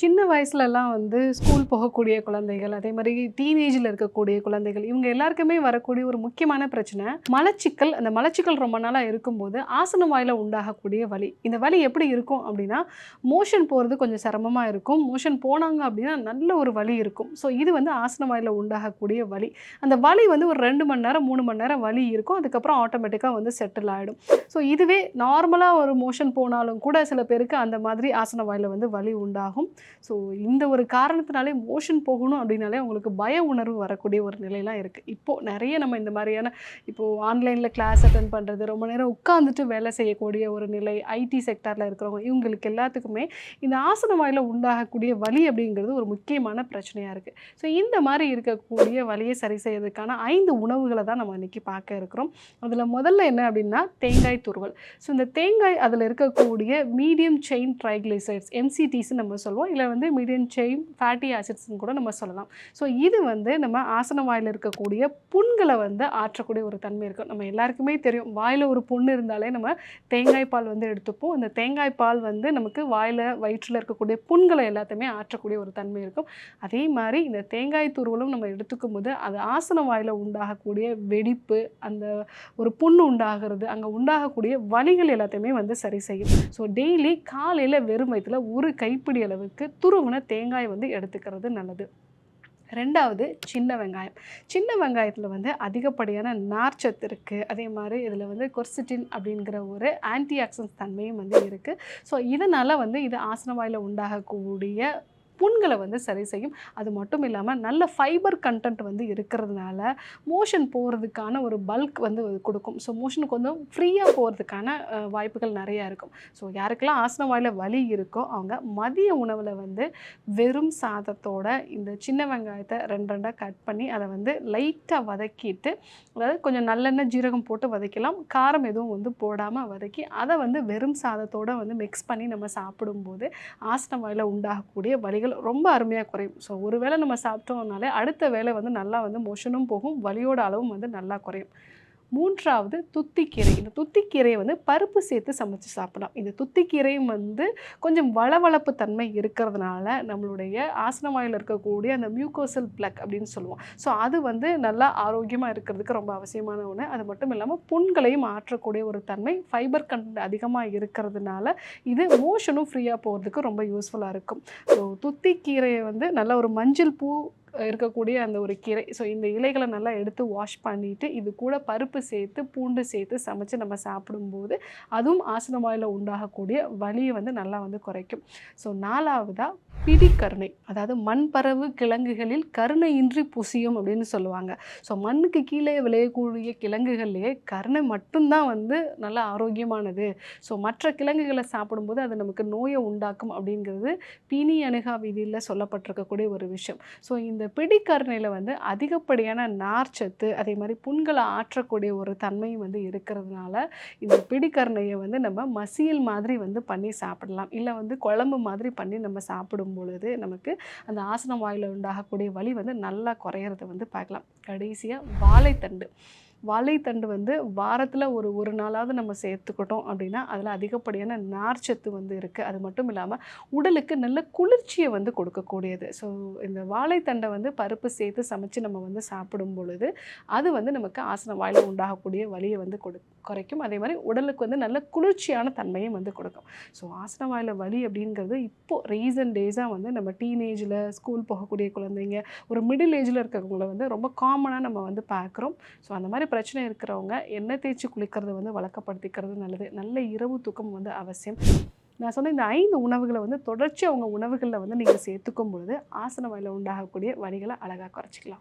சின்ன வயசுலலாம் வந்து ஸ்கூல் போகக்கூடிய குழந்தைகள் அதே மாதிரி டீனேஜில் இருக்கக்கூடிய குழந்தைகள் இவங்க எல்லாருக்குமே வரக்கூடிய ஒரு முக்கியமான பிரச்சனை மலச்சிக்கல். அந்த மலச்சிக்கல் ரொம்ப நாளாக இருக்கும்போது ஆசன வாயில உண்டாகக்கூடிய வலி. இந்த வலி எப்படி இருக்கும் அப்படின்னா மோஷன் போகிறது கொஞ்சம் சிரமமாக இருக்கும். மோஷன் போனாங்க அப்படின்னா நல்ல ஒரு வலி இருக்கும். ஸோ இது வந்து ஆசன வாயில் உண்டாகக்கூடிய வலி. அந்த வலி வந்து ஒரு ரெண்டு மணி நேரம் மூணு மணி நேரம் வலி இருக்கும். அதுக்கப்புறம் ஆட்டோமேட்டிக்காக வந்து செட்டில் ஆகிடும் ஸோ இதுவே நார்மலாக ஒரு மோஷன் போனாலும் கூட சில பேருக்கு அந்த மாதிரி ஆசன வாயில வந்து வலி உண்டாகும். ஸோ இந்த ஒரு காரணத்தினாலே மோஷன் போகணும் அப்படின்னாலே அவங்களுக்கு பய உணர்வு வரக்கூடிய ஒரு நிலையெல்லாம் இருக்குது இப்போது நிறைய நம்ம இந்த மாதிரியான இப்போது ஆன்லைனில் கிளாஸ் அட்டன் பண்ணுறது ரொம்ப நேரம் உட்காந்துட்டு வேலை செய்யக்கூடிய ஒரு நிலை ஐடி செக்டாரில் இருக்கிறவங்க இவங்களுக்கு எல்லாத்துக்குமே இந்த ஆசன வாயில உண்டாகக்கூடிய வலி அப்படிங்கிறது ஒரு முக்கியமான பிரச்சனையாக இருக்குது ஸோ இந்த மாதிரி இருக்கக்கூடிய வலியை சரி செய்யறதுக்கான ஐந்து உணவுகளை தான் நம்ம இன்றைக்கி பார்க்க இருக்கிறோம். அதில் முதல்ல என்ன அப்படின்னா தேங்காய் துருவல். ஸோ இந்த தேங்காய் அதில் இருக்கக்கூடிய மீடியம் செயின் ட்ரைக்ளிசைட்ஸ் எம்சிடிஸ்ன்னு நம்ம சொல்லுவோம். இல்லை வந்து மீடியம் செயின் ஃபேட்டி ஆசிட்ஸ்னு கூட நம்ம சொல்லலாம். ஸோ இது வந்து நம்ம ஆசன வாயில் இருக்கக்கூடிய புண்களை வந்து ஆற்றக்கூடிய ஒரு தன்மை இருக்கும் நம்ம எல்லாருக்குமே தெரியும். வாயில் ஒரு புண் இருந்தாலே நம்ம தேங்காய் பால் வந்து எடுத்துப்போம். அந்த தேங்காய் பால் வந்து நமக்கு வாயில் வயிற்றில் இருக்கக்கூடிய புண்களை எல்லாத்தையுமே ஆற்றக்கூடிய ஒரு தன்மை இருக்கும். அதே மாதிரி இந்த தேங்காய் துருவலும் நம்ம எடுத்துக்கும் போது அது ஆசன வாயில் உண்டாகக்கூடிய வெடிப்பு அந்த ஒரு புண்ணு உண்டாகிறது அங்கே உண்டாகக்கூடிய வலிகள் எல்லாத்தையுமே வந்து சரி செய்யும். ஸோ டெய்லி காலையில் வெறும் வயிற்றுல ஒரு கைப்பிடி அளவுக்கு துருவன தேங்காய் வந்து எடுத்துக்கிறது நல்லது. ரெண்டாவது சின்ன வெங்காயம். சின்ன வெங்காயத்தில் வந்து அதிகப்படியான நார்ச்சத்து இருக்குது அதே மாதிரி இதில் வந்து கொர்சிட்டின் அப்படிங்கிற ஒரு ஆன்டி ஆக்சன்ஸ் தன்மையும் வந்து இருக்குது ஸோ இதனால் வந்து இது ஆசன வாயில் உண்டாகக்கூடிய புண்களை வந்து சரி செய்யும். அது மட்டும் இல்லாமல் நல்ல ஃபைபர் கண்டென்ட் வந்து இருக்கிறதுனால மோஷன் போகிறதுக்கான ஒரு பல்க் வந்து கொடுக்கும். ஸோ மோஷன் கொஞ்சம் ஃப்ரீயாக போகிறதுக்கான வாய்ப்புகள் நிறையா இருக்கும். ஸோ யாருக்கெல்லாம் ஆசன வாயில் வலி இருக்கோ அவங்க மதிய உணவில் வந்து வெறும் சாதத்தோட இந்த சின்ன வெங்காயத்தை ரெண்டு ரெண்டாக கட் பண்ணி அதை வந்து லைட்டாக வதக்கிட்டு அதாவது கொஞ்சம் நல்லெண்ணெய் ஜீரகம் போட்டு வதக்கலாம். காரம் எதுவும் வந்து போடாமல் வதக்கி அதை வந்து வெறும் சாதத்தோட வந்து மிக்ஸ் பண்ணி நம்ம சாப்பிடும்போது ஆசன வாயில் உண்டாகக்கூடிய வலிகள் ரொம்ப அருமையாக குறையும். ஸோ ஒரு வேளை நம்ம சாப்பிட்டோம்னாலே அடுத்த வேலை வந்து நல்லா வந்து மோஷனும் போகும் வலியோட அளவும் வந்து நல்லா குறையும். மூன்றாவது துத்திக்கீரை. இந்த துத்திக்கீரையை வந்து பருப்பு சேர்த்து சமைச்சு சாப்பிடலாம். இந்த துத்திக்கீரையும் வந்து கொஞ்சம் வளவளப்பு தன்மை இருக்கிறதுனால நம்மளுடைய ஆசனமாயில் இருக்கக்கூடிய அந்த மியூக்கோசல் பிளக் அப்படின்னு சொல்லுவோம். ஸோ அது வந்து நல்லா ஆரோக்கியமாக இருக்கிறதுக்கு ரொம்ப அவசியமான ஒன்று அது மட்டும் இல்லாமல் புண்களையும் ஆற்றக்கூடிய ஒரு தன்மை ஃபைபர் கண்ட் அதிகமாக இருக்கிறதுனால இது மோஷனும் ஃப்ரீயாக போகிறதுக்கு ரொம்ப யூஸ்ஃபுல்லாக இருக்கும். ஸோ துத்திக்கீரையை வந்து நல்ல ஒரு மஞ்சள் பூ இருக்கக்கூடிய அந்த ஒரு கீரை. ஸோ இந்த இலைகளை நல்லா எடுத்து வாஷ் பண்ணிவிட்டு இது கூட பருப்பு சேர்த்து பூண்டு சேர்த்து சமைச்சு நம்ம சாப்பிடும்போது அதுவும் ஆசனவாயில் உண்டாகக்கூடிய வலியை வந்து நல்லா வந்து குறைக்கும். ஸோ நாலாவதாக பிடிக்கருணை அதாவது மண்பறவு கிழங்குகளில் கருணையின்றி புசியும் அப்படின்னு சொல்லுவாங்க. ஸோ மண்ணுக்கு கீழே விளையக்கூடிய கிழங்குகள்லேயே கருணை மட்டும்தான் வந்து நல்லா ஆரோக்கியமானது. ஸோ மற்ற கிழங்குகளை சாப்பிடும்போது அது நமக்கு நோயை உண்டாக்கும் அப்படிங்கிறது பீனி அணுகா விதியில் சொல்லப்பட்டிருக்கக்கூடிய ஒரு விஷயம். ஸோ இந்த பிடிக்கருணையில் வந்து அதிகப்படியான நார்ச்சத்து அதே மாதிரி புண்களை ஆற்றக்கூடிய ஒரு தன்மையும் வந்து இருக்கிறதுனால இந்த பிடிக்கருணையை வந்து நம்ம மசியல் மாதிரி வந்து பண்ணி சாப்பிடலாம். இல்லை வந்து குழம்பு மாதிரி பண்ணி நம்ம சாப்பிடும் பொழுது நமக்கு அந்த ஆசன வாயில் உண்டாகக்கூடிய வலி வந்து நல்லா குறையிறத வந்து பார்க்கலாம். கடைசியாக வாழைத்தண்டு. வாழைத்தண்டு வந்து வாரத்தில் ஒரு ஒரு நாளாவது நம்ம சேர்த்துக்கிட்டோம் அப்படின்னா அதில் அதிகப்படியான நார்ச்சத்து வந்து இருக்குது அது மட்டும் இல்லாமல் உடலுக்கு நல்ல குளிர்ச்சியை வந்து கொடுக்கக்கூடியது. ஸோ இந்த வாழைத்தண்டை வந்து பருப்பு சேர்த்து சமைச்சு நம்ம வந்து சாப்பிடும் பொழுது அது வந்து நமக்கு ஆசன வாயில் உண்டாகக்கூடிய வழியை வந்து கொடு குறைக்கும். அதே மாதிரி உடலுக்கு வந்து நல்ல குளிர்ச்சியான தன்மையும் வந்து கொடுக்கும். ஸோ ஆசன வாயில் வலி அப்படிங்கிறது இப்போது ரீசன்ட் டேஸாக வந்து நம்ம டீனேஜில் ஸ்கூல் போகக்கூடிய குழந்தைங்க ஒரு மிடில் ஏஜில் இருக்கிறவங்கள வந்து ரொம்ப காமனாக நம்ம வந்து பார்க்குறோம். ஸோ அந்த மாதிரி பிரச்சனை இருக்கிறவங்க எண்ணெய் தேய்ச்சி குளிக்கிறது வந்து வழக்கப்படுத்திக்கிறது நல்லது. நல்ல இரவு தூக்கம் வந்து அவசியம். நான் சொன்ன இந்த ஐந்து உணவுகளை வந்து தொடர்ச்சி அவங்க உணவுகளில் வந்து நீங்கள் சேர்த்துக்கும் பொழுது ஆசன வாயில் உண்டாகக்கூடிய வலிகளை அழகாக குறைச்சிக்கலாம்.